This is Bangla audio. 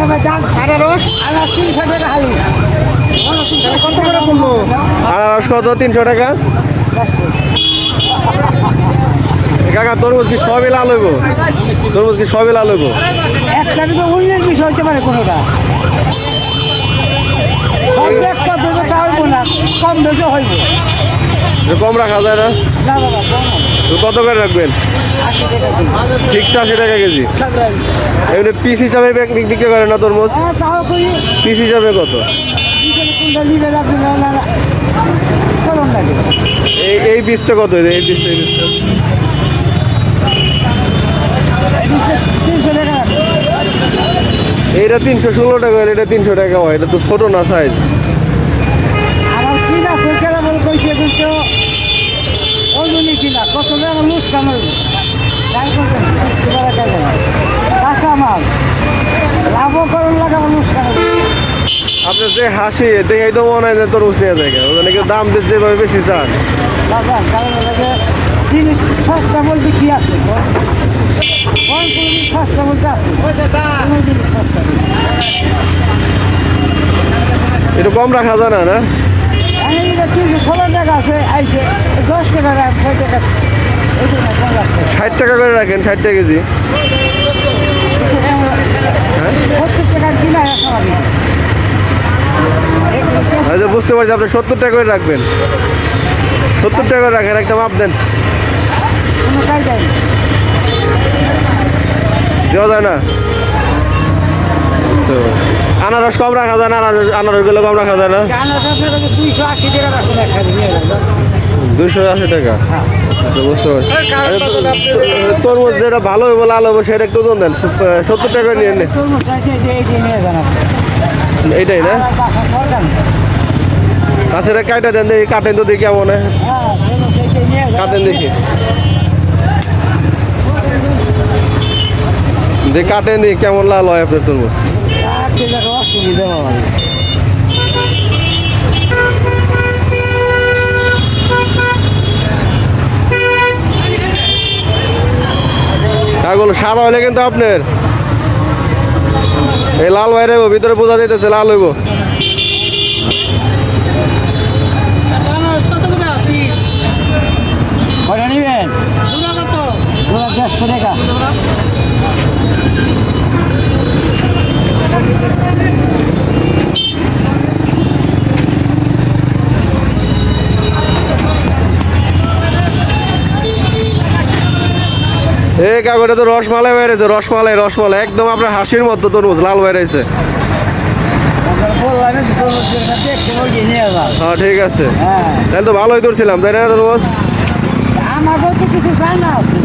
আনারস কত করে পড়ল আনারস কত? তিনশো টাকা। কাকা তরমুজ কি সবই লাল হইব? তরমুজ কি সবই লাল হইব? একটা হইতে পারে কোনোটা কম রাখা যায় না? কত করে রাখবেন? টাকা ফিক্সড আশি টাকা কেজি। এমনি পিস হিসাবে বিক- বিক্রি করে না তরমুজ? হ্যাঁ পিস হিসাবে কত? এই এই পিসটা কত? এই পিসটা এই পিসটা। এইটা তিনশো ষোলো টাকা এটা তিনশো টাকা হয় এটা তো ছোট না সাইজ কিনা কত লুজ কামাইব তাই করবেন কাঁচা মাল। লাভও করুন লাগাবো লুজ আপনার যে হাসি দেখেই তো মনে হয় যে তরমুজ নিয়ে যায় ওখানে কি দাম যে- যেভাবে বেশি চান। বাজার কারণ লাগে জিনিস সস্তা বলতে কি আছে? কোন জিনিস সস্তা বলতে আছে? কোনো জিনিস সস্তা একটু কম রাখা যায় না এটা তিনশো ষোলো টাকা আছে আইছে দশ টাকা ছয়। ষাট টাকা করে রাখেন ষাট টাকা কেজি? এখন আমি আচ্ছা বুঝতে পারছি আপনি সত্তর টাকা করে রাখবেন। সত্তর টাকা করে রাখেন একটা মাপ দেন। দেওয়া যায় না? তো। আনারস কম রাখা যায় না, আনারস আনারসগুলো কম রাখা যায় না। দুইশো আশি টাকা। রাখুন আচ্ছা বুঝতে পারছি। তরমুজ যেটা ভালো হইব লাল হব, সেটা একটু ওজন দেন। সত্তর টাকা নিয়ে যে যে আপনি এইটাই না। আচ্ছা এটা কাটা দেন দেখি, কাটেন তো দেখি কেমন যে কাটেন দেখি। দেখি কাটেন দেখি কেমন লাল হয় আপনার তরমুজ। লাগে অসুবিধা বাবা কাগল সাদা হলে কিন্তু আপনার। এই লাল বাইরে ভিতরে বোঝা যাইতেছে লাল হইব। এই কাগজে তো রসমালাই বেড়েছে রসমালাই রসমালাই। একদম আপনার হাসির মতো তরমুজ লাল বেড়েছে হ্যাঁ ঠিক আছে। হ্যাঁ। তাহলে তো ভালোই ধরছিলাম তাই না তরমুজ? আমাকেও তো কিছু জানা আছে।